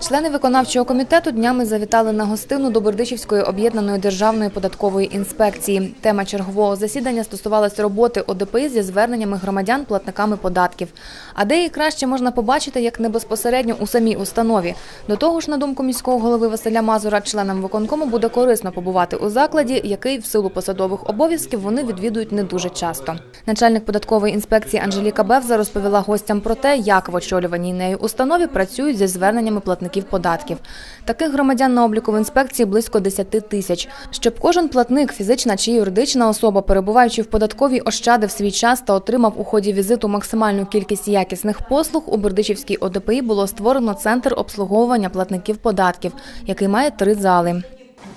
Члени виконавчого комітету днями завітали на гостину до Бердичівської об'єднаної державної податкової інспекції. Тема чергового засідання стосувалась роботи ОДПІ зі зверненнями громадян платниками податків. А де її краще можна побачити як не безпосередньо у самій установі. До того ж, на думку міського голови Василя Мазура, членам виконкому буде корисно побувати у закладі, який в силу посадових обов'язків вони відвідують не дуже часто. Начальник податкової інспекції Анжеліка Бевза розповіла гостям про те, як в очолюваній нею установі працюють зі зверненнями платників податків. Таких громадян на обліку в інспекції близько 10 тисяч. Щоб кожен платник, фізична чи юридична особа, перебуваючи в податковій, ощадив свій час та отримав у ході візиту максимальну кількість якісних послуг, у Бердичівській ОДПІ було створено центр обслуговування платників податків, який має три зали.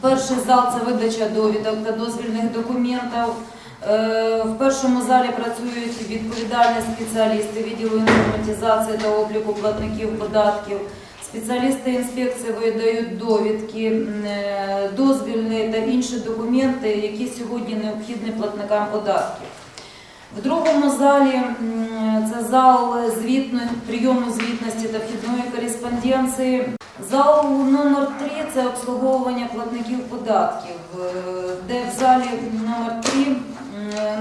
Перший зал це видача довідок та дозвільних документів. Е, В першому залі працюють відповідальні спеціалісти відділу інформатизації та обліку платників податків. Спеціалісти інспекції видають довідки, е, дозвільні та інші документи, які сьогодні необхідні платникам податків. В другому залі це зал звітної, прийому звітності та вхідної кореспонденції. Зал номер 3 це обслуговування платників податків, е, де в залі номер 3 м,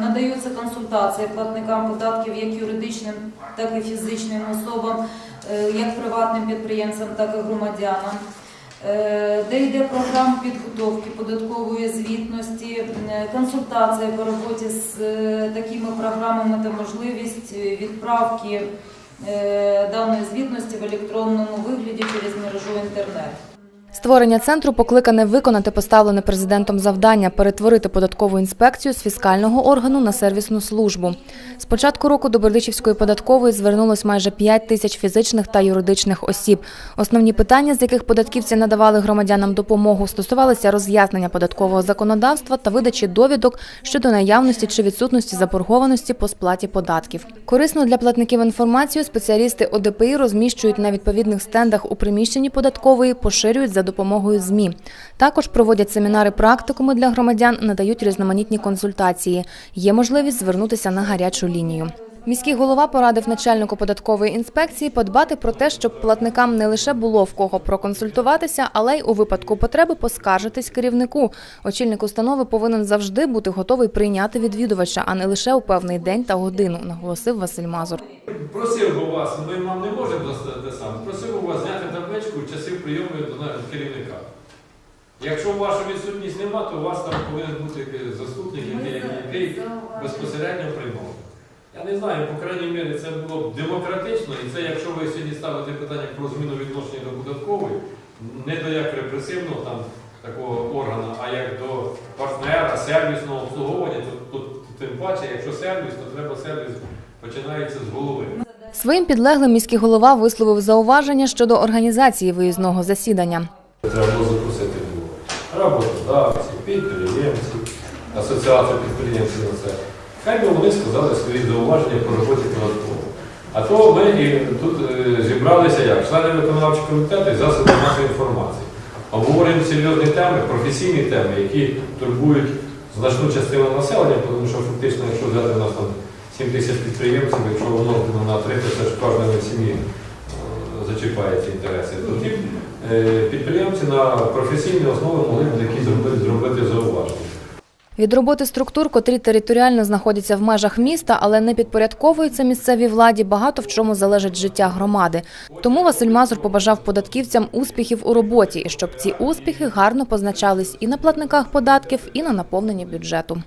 надаються консультації платникам податків як юридичним, так і фізичним особам, е, як приватним підприємцям, так і громадянам. Е, Де йде програма підготовки податкової звітності, е, консультація по роботі з такими програмами та можливість відправки даної звітності в електронному вигляді через мережу інтернет. Створення центру покликане виконати поставлене президентом завдання перетворити податкову інспекцію з фіскального органу на сервісну службу. З початку року до Бердичівської податкової звернулось майже 5 тисяч фізичних та юридичних осіб. Основні питання, з яких податківці надавали громадянам допомогу, стосувалися роз'яснення податкового законодавства та видачі довідок щодо наявності чи відсутності заборгованості по сплаті податків. Корисну для платників інформацію спеціалісти ОДПІ розміщують на відповідних стендах у приміщенні податкової, поширюють за допомогою ЗМІ. Також проводять семінари практикуми для громадян, надають різноманітні консультації. Є можливість звернутися на гарячу лінію. Міський голова порадив начальнику податкової інспекції подбати про те, щоб платникам не лише було в кого проконсультуватися, але й у випадку потреби поскаржитись керівнику. Очільник установи повинен завжди бути готовий прийняти відвідувача, а не лише у певний день та годину, наголосив Василь Мазур. Просив би вас, ми вам не можемо достати саме, просив би вас зняти прийому до на- керівника. Якщо ваша відсутність нема, то у вас там повинен бути заступник, який, який безпосередньо приймав. Я не знаю, по крайній мірі це було б демократично, і це якщо ви сьогодні ставите питання про зміну відношення до податкової, не до як репресивного там такого органу, а як до партнера, сервісного обслуговування, то, то тим паче, якщо сервіс, то треба сервіс починається з голови. Своїм підлеглим міський голова висловив зауваження щодо організації виїзного засідання. Треба було запросити роботодавців, підприємців, асоціацію підприємців на це. Хай би вони сказали свої зауваження по роботі податкової. А то ми тут е, зібралися як члени виконавчого комітету і засоби масової інформації. Обговорюємо серйозні теми, професійні теми, які турбують значну частину населення, тому що фактично, якщо взяти у нас там 7 тисяч підприємців, якщо умножити на 3, то це ж кожної сім'ї е, зачіпає ці інтереси. То ті е, підприємці на професійній основі могли б такі зробити, зробити зауваження. Від роботи структур, котрі територіально знаходяться в межах міста, але не підпорядковуються місцевій владі, багато в чому залежить життя громади. Тому Василь Мазур побажав податківцям успіхів у роботі, і щоб ці успіхи гарно позначались і на платниках податків, і на наповненні бюджету.